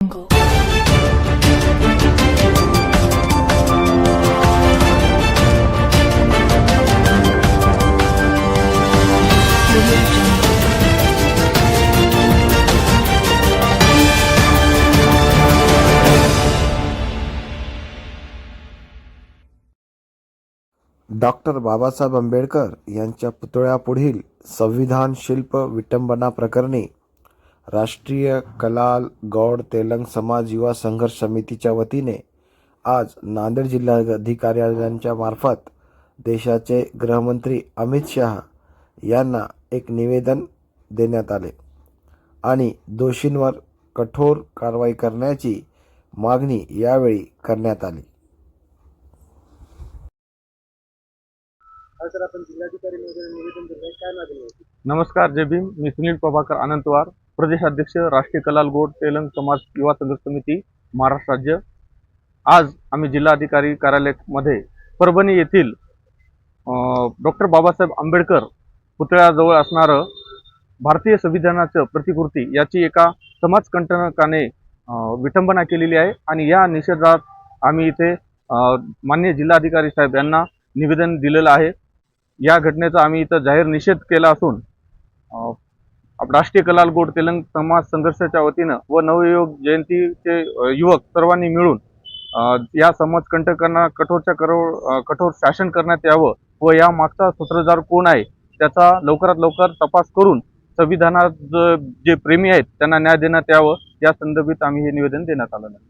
jungle. Doctor Babasaheb Ambedkar यांच्या पुतळ्यापुढील संविधान शिल्प विटंबना प्रकरणी राष्ट्रीय कलाल गौड तेलंग समाज युवा संघर्ष समितीच्या वतीने आज नांदेड जिल्हाधिकाऱ्यांच्या मार्फत देशाचे गृहमंत्री अमित शहा यांना एक निवेदन देण्यात आले आणि दोषींवर कठोर कारवाई करण्याची मागणी यावेळी करण्यात आली. नमस्कार जय भीम. मी सुनील प्रभाकर अनंतवार. प्रदेशाध्यक्ष राष्ट्रीय कलाल गोड तेलंग समाज युवा संघर्ष समिती महाराष्ट्र राज्य. आज आम्ही जिल्हाधिकारी कार्यालयामध्ये परभणी येथील डॉक्टर बाबासाहेब आंबेडकर पुतळ्याजवळ असणारं भारतीय संविधानाचं प्रतिकृती याची एका समाजकंटकाने विटंबना केलेली आहे आणि या निषेधात आम्ही इथे मान्य जिल्हाधिकारी साहेब यांना निवेदन दिलेलं आहे. या घटनेचा आम्ही इथं जाहीर निषेध केला असून राष्ट्रीय कलाल गोड तेलंग समाज संघर्षाच्या वतीनं व नवयुवक जयंतीचे युवक सर्वांनी मिळून या या समाजकंटकांना कठोरच्या करो कठोर शासन करण्यात यावं व या मागचा सूत्रधार कोण आहे त्याचा लवकरात लवकर तपास करून संविधानात जे प्रेमी आहेत त्यांना न्याय देण्यात यावं या संदर्भात आम्ही हे निवेदन देण्यात आलं नाही.